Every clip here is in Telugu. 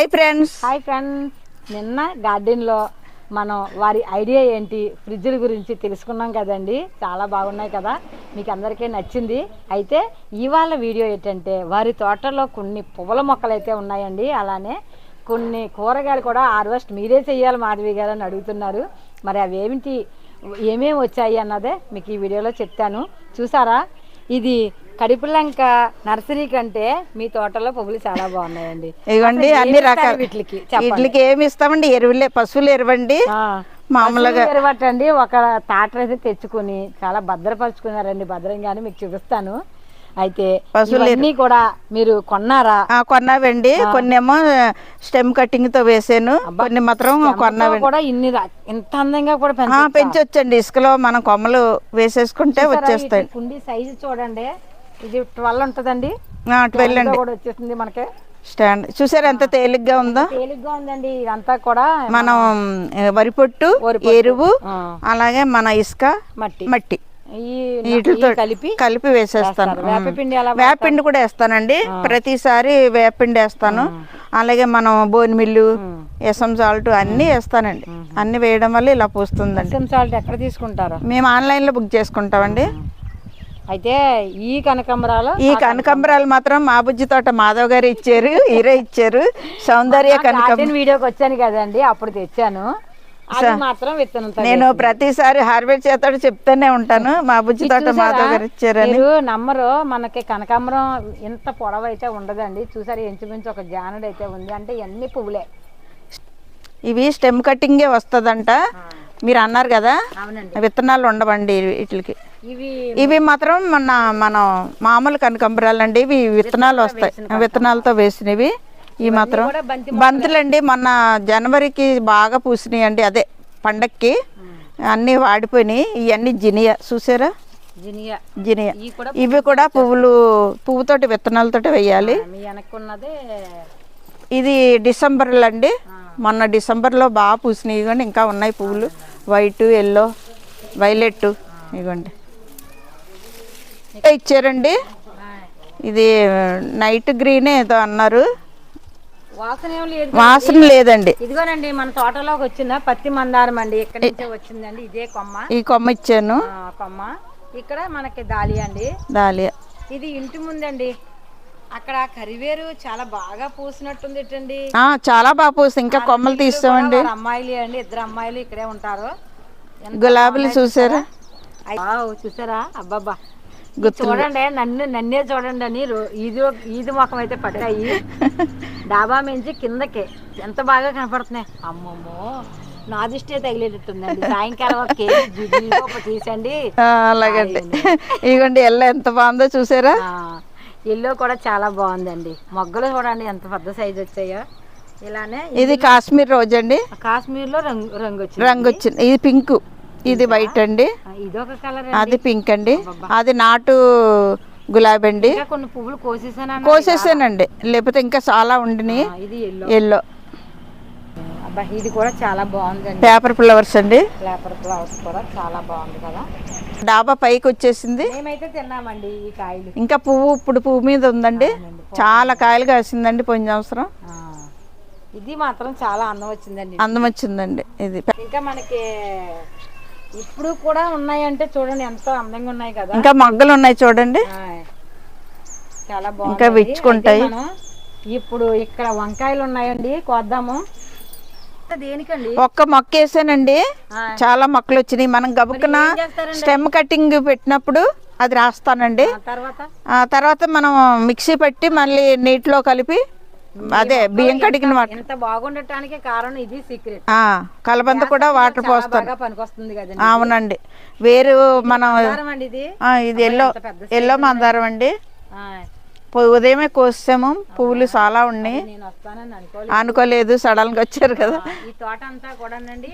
హాయ్ ఫ్రెండ్స్ హాయ్ ఫ్రెండ్స్ నిన్న గార్డెన్లో మనం వారి ఐడియా ఏంటి ఫ్రిడ్జ్ల గురించి తెలుసుకున్నాం కదండి. చాలా బాగున్నాయి కదా. మీకు అందరికీ నచ్చింది. అయితే ఇవాళ వీడియో ఏంటంటే వారి తోటలో కొన్ని పువ్వుల మొక్కలు అయితే ఉన్నాయండి. అలానే కొన్ని కూరగాయలు కూడా హార్వెస్ట్ మీరే చెయ్యాలి మాధవి గారు అని అడుగుతున్నారు. మరి అవి ఏమిటి ఏమేమి వచ్చాయి అన్నదే మీకు ఈ వీడియోలో చెప్తాను. చూసారా? ఇది కడిపులంక నర్సరీ కంటే మీ తోటలో పువ్వులు చాలా బాగున్నాయండి. ఇవ్వండి అన్ని రకాల. వీటికి. వీటికి ఏమి ఇస్తామండి? ఎరువులే పశువులు ఎరువండి. మామూలుగా ఎరువటండి. ఒక తాటర్ అయితే తెచ్చుకుని చాలా భద్రపరుచుకున్నారండి. భద్రంగానే మీకు చూపిస్తాను. అయితే పశువుల ఎరువు. ఇవన్నీ కూడా మీరు కొన్నారా? కొన్నావండి. కొన్ని ఏమో స్టెమ్ కటింగ్తో వేసాను కొన్ని మాత్రం కొన్నావండి. కూడా ఇన్ని ఇంత అందంగా కూడా? పెంచొచ్చండి. ఇసుకలో మనం కొమ్మలు వేసేసుకుంటే? వచ్చేస్తాయి. కుండీ సైజు చూడండి. ఇది ట్వెల్వ్ ఉంటుందండి. ట్వెల్వ్ అండి. కూడా వచ్చేస్తుంది మనకి. స్టాండ్. చూసారా ఎంత తేలిగ్గా ఉందో? తేలిగ్గా ఉందండి. ఇదంతా కూడా మనం వరి పొట్టు. ఎరువు అలాగే మన ఇసుక మట్టి. మట్టి. ఈ కలిపి కలిపి వేసేస్తాను. వేపిండి కూడా వేస్తానండి. ప్రతిసారి వేపిండి వేస్తాను. అలాగే మనం బోన్ మిల్లు ఎసం సాల్ట్ అన్ని వేస్తానండి. అన్ని వేయడం వల్ల ఇలా పూస్తుందండి. ఎస్ఎం సాల్ట్ ఎక్కడ తీసుకుంటారు? మేము ఆన్లైన్లో బుక్ చేసుకుంటామండి. అయితే ఈ కనకంబరాలు ఈ కనకాంబరాలు మాత్రం మా బుజ్జి తోట మాధవ్ గారు ఇచ్చారు హీరో ఇచ్చారు. సౌందర్య కనకం వీడియోకి వచ్చాను కదండి అప్పుడు తెచ్చాను. నేను ప్రతిసారి హార్వెస్ట్ చేస్తాడు చెప్తానే ఉంటాను. మా బుజ్జి తోట మాధవ్ గారు ఇచ్చారని. మీరు నమ్మరు మనకి కనకాంబరం ఇంత పొడవు అయితే ఉండదండి. చూసారు ఇంచుమించు ఒక జానుడు అయితే ఉంది. అంటే ఎన్ని పువ్వులే. ఇవి స్టెమ్ కటింగే వస్తుందంట. మీరు అన్నారు కదా విత్తనాలు ఉండవండి వీటికి. ఇవి మాత్రం మన మనం మామూలు కనకంబరాలు అండి ఇవి విత్తనాలు వస్తాయి. విత్తనాలతో వేసినవి. ఈ మాత్రం బంతులండి. మొన్న జనవరికి బాగా పూసినాయి అండి అదే పండక్కి అన్నీ వాడిపోయినాయి. ఇవన్నీ జినియా. చూసారా? జినియా. జినియా. ఇవి కూడా పువ్వులు పువ్వుతోటి విత్తనాలతోటి వేయాలి. ఇది డిసెంబర్లో అండి మొన్న డిసెంబర్లో బాగా పూసినాయి ఇవ్వండి ఇంకా ఉన్నాయి పువ్వులు. వైట్ ఎల్లో వైలెట్ ఇవ్వండి ఇచ్చారండి. ఇది నైట్ గ్రీన్ ఏదో అన్నారు. వాసన లేదండి. ఇదిగోనండి మన తోటలోకి వచ్చిన పత్తి మందారం అండి. ఇక్కడి నుంచే వచ్చిందండి. ఇదే కొమ్మ. ఈ కొమ్మ ఇచ్చాను. ఆ, కొమ్మ. ఇక్కడ మనకి దాలి అండి. దాలియా. ఇది ఇంటి ముందండి. అక్కడ కరివేరు చాలా బాగా పూసినట్టుంది ఆ, చాలా బాగా పూసి ఇంకా కొమ్మలు తీస్తామండి. అమ్మాయిలు అండి ఇద్దరు అమ్మాయిలు ఇక్కడే ఉంటారు. గులాబీలు చూసారా? చూసారా? అబ్బాబ్బా. ఇది చూడండి నన్ను నన్నే చూడండి అని ఈది ఈది మొఖం అయితే పడ్డాయి డాబా మించి కిందకి. ఎంత బాగా కనపడుతున్నాయి. అమ్మమ్మో నా దృష్టి తగిలేటట్టుందండి. సాయంకాలం కేజీ తీసండి. అలాగండి. ఇదిగోండి ఎల్ల ఎంత బాగుందో చూసారా? ఎల్లో కూడా చాలా బాగుందండి. మొగ్గలు చూడండి ఎంత పెద్ద సైజు వచ్చాయో. ఇలానే ఇది కాశ్మీర్ రోజు అండి. కాశ్మీర్లో రంగు రంగు వచ్చింది. రంగు వచ్చింది. ఇది పింక్ ఇది వైట్ అండి. ఇదొక కలర్ అది పింక్ అండి. అది నాటు గులాబీ అండి. కొన్ని పువ్వులు కోసేసాను కోసేసానండి. లేకపోతే ఇంకా చాలా ఉండినాయి. ఎల్లో ఎల్లో అబ్బా ఇది కూడా చాలా బాగుందండి. పేపర్ ఫ్లవర్స్ అండి? లేపర్ ఫ్లవర్స్ కూడా చాలా బాగుంది కదా. డాబా పైకి వచ్చేసింది. మేమైతే తిన్నామండి ఈ కాయలు. ఇంకా పువ్వు ఇప్పుడు పువ్వు మీద ఉందండి. చాలా కాయలు కాసిందండి పోయిన సంవత్సరం. ఇది మాత్రం చాలా అందం వచ్చిందండి. అందం వచ్చిందండి ఇది. ఇంకా మనకి ఇప్పుడు కూడా ఉన్నాయంటే చూడండి ఎంతో అందంగా ఉన్నాయి కదా. ఇంకా మొగ్గలు ఉన్నాయి చూడండి. చాలా బాగుంది ఇంకా విచ్చుకుంటాయి. ఇప్పుడు ఇక్కడ వంకాయలు ఉన్నాయండి కోద్దాము. ఒక్క మొక్క వేసానండి. చాలా మొక్కలు వచ్చినాయి. మనం గబుక్కున? స్టెమ్ కటింగ్ పెట్టినప్పుడు అది రాస్తానండి. ఆ తర్వాత? మనం మిక్సీ పెట్టి మళ్ళీ నీటిలో కలిపి అదే బియ్యం కడిగిన వాటర్. ఎంత బాగుండటానికి కారణం ఇది సీక్రెట్ కలబంద కూడా వాటర్ కదండి. అవునండి. వేరు మనం ఇది? ఎల్లో ఎల్లో మందారం అండి. ఉదయమే కోసాము పువ్వులు చాలా ఉన్నాయి. అనుకోలేదు. సడన్గా వచ్చారు కదా. ఈ తోట అంతా కూడానండి.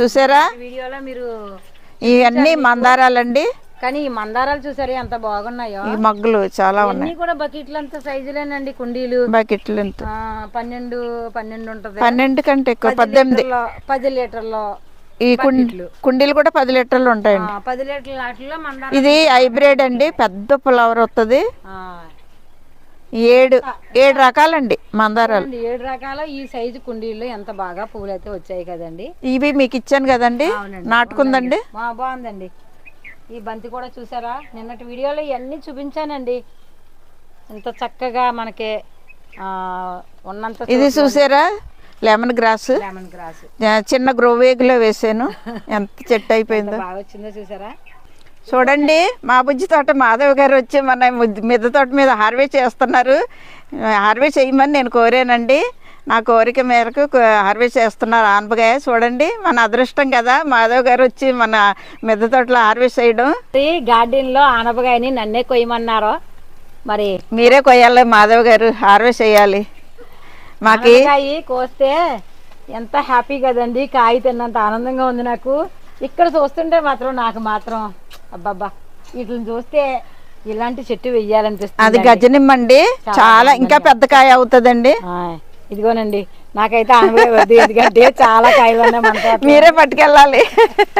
చూసారా? వీడియోలో మీరు ఇవన్నీ మందారాలండి. కానీ ఈ మందారాలు చూసారు ఎంత బాగున్నాయో. ఈ మగ్గులు చాలా ఉన్నాయి. కూడా బకెట్లు అంత సైజులేనండి కుండీలు. బకెట్లు ఎంత? పన్నెండు పన్నెండు ఉంటది పన్నెండు కంటే ఎక్కువ పద్దెనిమిది. పది లీటర్లో ఈ కుండ- కుండీలు కూడా పది లీటర్లు ఉంటాయండి. పది లీటర్ల ఇది హైబ్రిడ్ అండి పెద్ద ఫ్లవర్ వస్తుంది ఏడు ఏడు రకాలండి మందారాలు. ఏడు రకాల ఈ సైజు కుండీల్లో ఎంత బాగా పువ్వులు అయితే వచ్చాయి కదండి. ఇవి మీకు ఇచ్చాను కదండి. నాటుకుందండి. మా బాగుందండి. ఈ బంతి కూడా చూసారా? నిన్నటి వీడియోలో ఇవన్నీ చూపించానండి. ఎంత చక్కగా మనకి ఉన్నంత ఇది చూసారా? Lemon grass. Lemon grass. చిన్న గ్రోవేగ్లో వేసాను. ఎంత చెట్టు అయిపోయిందో. బాగా వచ్చిందో చూసారా? చూడండి మా బుజ్జి తోట మాధవ్ గారు వచ్చి మన ముద్ద- తోట మీద హార్వెస్ట్ చేస్తున్నారు. హార్వెస్ట్ చేయమని నేను కోరానండి. నా కోరిక మేరకు హార్వెస్ట్ చేస్తున్నారు ఆనపకాయ. చూడండి మన అదృష్టం కదా. మాధవ్ గారు వచ్చి మన మిద్దె తోటలో హార్వెస్ట్ చేయడం. ఈ గార్డెన్లో ఆనపకాయని నన్నే కొయ్యమన్నారు? మరి మీరే కొయ్యాలి మాధవ్ గారు. హార్వెస్ట్ చేయాలి. మాకి కోస్తే ఎంత హ్యాపీ కదండి. కాయ తిన్నంత ఆనందంగా ఉంది నాకు. ఇక్కడ చూస్తుంటే మాత్రం నాకు మాత్రం అబ్బబ్బా. వీటిని చూస్తే ఇలాంటి చెట్టు వెయ్యాలనిపిస్తుంది అది గజనిమ్మండి. చాలా ఇంకా పెద్ద కాయ అవుతుందండి. ఇదిగోనండి. నాకైతే వద్దు. ఎందుకంటే చాలా కాయలు ఉన్నాయి. మీరే పట్టుకెళ్ళాలి.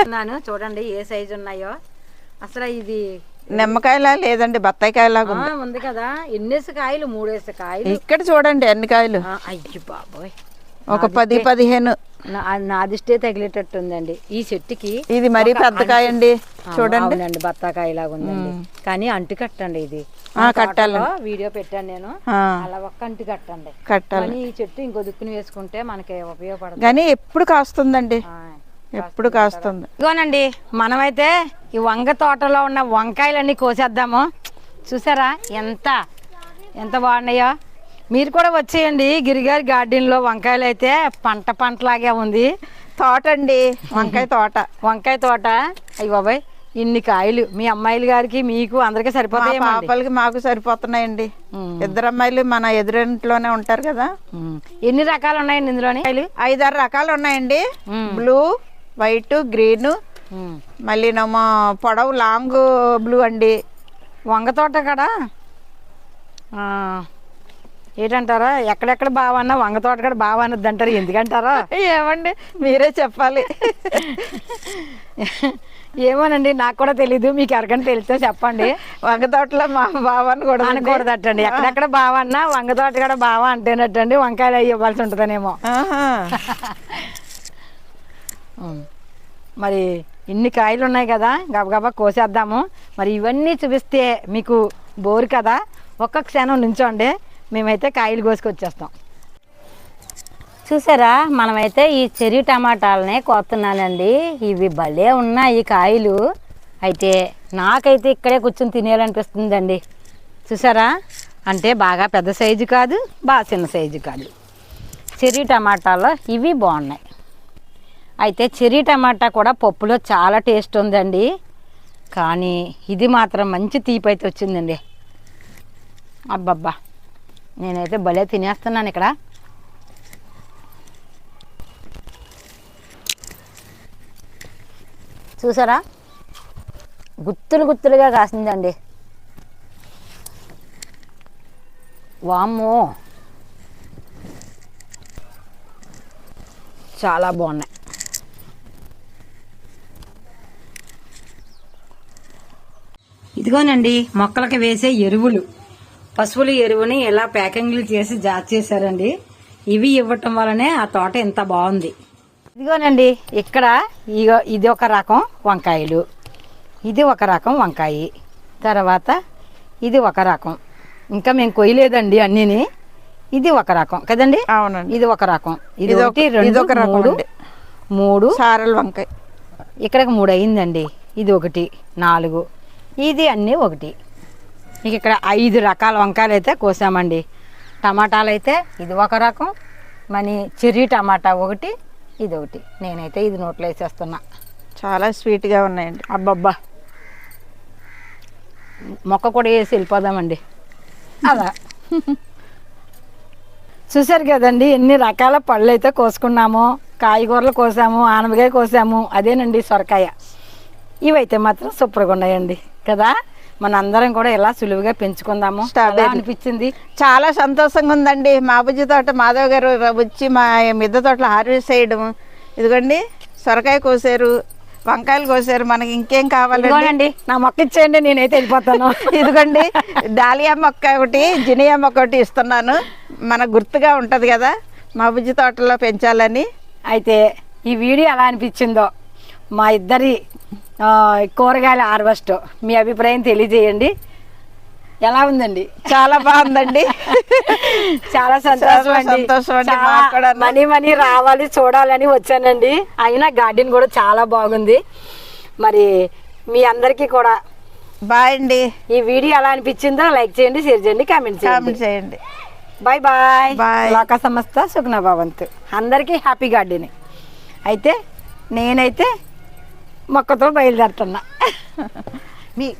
ఉన్నాను. చూడండి ఏ సైజు ఉన్నాయో. అసలు ఇది నిమ్మకాయలా లేదండి బత్తాయి కాయలాగా ఆ, ఉంది కదా. ఎన్నేసి కాయలు? మూడేసి కాయలు. ఇక్కడ చూడండి ఎన్ని కాయలు. అయ్యి బాబోయ్. ఒక పది పదిహేను. నా దిష్టే తగిలేటట్టు ఉందండి ఈ చెట్టుకి ఇది మరీ పెద్ద కాయ అండి చూడండి. అవునండి బత్తాకాయలాగా ఉందండి కానీ అంటు కట్టండి ఇది. ఆ, కట్టాలి. వీడియో పెట్టాను నేను. అలా ఒక్క అంటు కట్టండి. కట్టాలి. ఈ చెట్టు ఇంకో దుక్కుని వేసుకుంటే మనకి ఉపయోగపడుతుంది కానీ ఎప్పుడు కాస్తుందండి. ఎప్పుడు కాస్తుంది. ఇదిగోనండి మనమైతే ఈ వంగ తోటలో ఉన్న వంకాయలన్నీ కోసేద్దాము. చూసారా ఎంత ఎంత బాగున్నాయో? మీరు కూడా వచ్చేయండి. గిరిగారి గార్డెన్లో వంకాయలు అయితే పంట పంటలాగే ఉంది. తోట అండి వంకాయ తోట. వంకాయ తోట. అయ్యి బాబాయ్ ఇన్ని కాయలు. మీ అమ్మాయిల గారికి మీకు అందరికీ సరిపోతాయి పాపలకి మాకు సరిపోతున్నాయండి. ఇద్దరు అమ్మాయిలు మన ఎదురింట్లోనే ఉంటారు కదా. ఎన్ని రకాలు ఉన్నాయండి ఇందులోని ఐదారు రకాలు ఉన్నాయండి. Blue white green. మళ్ళీ నమ్మో పొడవు లాంగ్ బ్లూ అండి. వంగ తోట ఆ, ఏంటంటారా? ఎక్కడెక్కడ బావన్నా వంగ తోట కాడ బావ అనద్దు అంటారు ఎందుకంటారా? ఏమండి? మీరే చెప్పాలి. ఏమోనండి నాకు కూడా తెలీదు. మీకు ఎవరికైనా తెలిస్తే చెప్పండి. వంగ తోటలో మా బావని కూడా అనకూడదటండి. ఎక్కడెక్కడ బావ అన్నా వంగ తోట కాడ బావ అంటేనట్టండి వంకాయలు అవి ఇవ్వాల్సి ఉంటుందనేమో. మరి ఇన్ని కాయలు ఉన్నాయి కదా గబగబా కోసేద్దాము. మరి ఇవన్నీ చూపిస్తే మీకు బోరు కదా? ఒక్క క్షణం నుంచోండి. మేమైతే కాయలు కోసుకొచ్చేస్తాం. చూసారా? మనమైతే ఈ చెరి టమాటాలనే కోస్తున్నానండి. ఇవి భలే ఉన్నాయి కాయలు. అయితే నాకైతే ఇక్కడే కూర్చొని తినేయాలనిపిస్తుందండి. చూసారా? అంటే బాగా పెద్ద సైజు కాదు బాగా చిన్న సైజు కాదు. చెర్రీ టమాటాలో ఇవి బాగున్నాయి. అయితే చెర్రీ టమాటా కూడా పప్పులో చాలా టేస్ట్ ఉందండి. కానీ ఇది మాత్రం మంచి తీపి అయితే వచ్చిందండి. అబ్బబ్బా! నేనైతే భలే తినేస్తున్నాను ఇక్కడ. చూసారా? గుత్తులు గుత్తులుగా కాసిందండి. వామ్మో! చాలా బాగున్నాయి. ఇదిగోనండి మొక్కలకి వేసే ఎరువులు. పశువుల ఎరువుని ఇలా ప్యాకింగ్లు చేసి జార్ చేశారండి ఇవి ఇవ్వటం వల్లనే ఆ తోట ఎంత బాగుంది. ఇదిగోనండి ఇక్కడ ఇగో ఇది ఒక రకం వంకాయలు. ఇది ఒక రకం వంకాయ. తర్వాత ఇది ఒక రకం. ఇంకా మేము కొయ్యలేదండి అన్నీని. ఇది ఒక రకం. కదండి? అవునండి. ఇది ఒక రకం. ఇది ఇది ఒక- ఒకటి ఇది రెండు ఒక రకం మూడు సారల వంకాయ. ఇక్కడికి మూడు అయిందండి ఇది ఒకటి నాలుగు. ఇది అన్నీ ఒకటి. ఇక ఇక్కడ ఐదు రకాల వంకాయలు అయితే కోసామండి. టమాటాలు అయితే ఇది ఒక రకం మనీ చెర్రీ టమాటా ఒకటి ఇది ఒకటి. నేనైతే ఇది నోట్లో వేసేస్తున్నా. చాలా స్వీట్గా ఉన్నాయండి. అబ్బబ్బా. మొక్క కూడా వేసి వెళ్ళిపోదామండి. అలా. చూసారు కదండి ఎన్ని రకాల పళ్ళు అయితే కోసుకున్నామో. కాయగూరలు కోసాము ఆనపకాయ కోసాము అదేనండి సొరకాయ. ఇవైతే మాత్రం సూపర్గా ఉన్నాయండి. కదా? మన అందరం కూడా ఇలా సులువుగా పెంచుకుందాము అనిపించింది. చాలా సంతోషంగా ఉందండి. మా బుజ్జి తోట మాధవ్ గారు వచ్చి మా మిద్దె తోటలో హార్వెస్ట్ చేయడం. ఇదిగోండి సొరకాయ కోసారు వంకాయలు కోసారు. మనకి ఇంకేం కావాలండి? నా మొక్క ఇచ్చేయండి నేనైతే వెళ్ళిపోతాను. ఇదిగోండి డాలియా మొక్క ఒకటి జినియా మొక్క ఒకటి ఇస్తున్నాను. మన గుర్తుగా ఉంటుంది కదా మా బుజ్జి తోటలో పెంచాలని. అయితే ఈ వీడియో ఎలా అనిపించిందో మా ఇద్దరి కూరగాయల హార్వెస్ట్. మీ అభిప్రాయం తెలియజేయండి. ఎలా ఉందండి? చాలా బాగుందండి. చాలా సంతోషం అండి. మనీ మనీ రావాలి చూడాలని వచ్చానండి. అయినా గార్డెన్ కూడా చాలా బాగుంది. మరి మీ అందరికీ కూడా బాయ్ అండి. ఈ వీడియో ఎలా అనిపించిందో లైక్ చేయండి షేర్ చేయండి కామెంట్ చేయండి. కామెంట్ చేయండి. Bye bye. Bye. లోక సంస్థ భవంతు. అందరికీ హ్యాపీ గార్డెన్. అయితే నేనైతే మొక్కతో బయలుదేరుతున్నా. మీ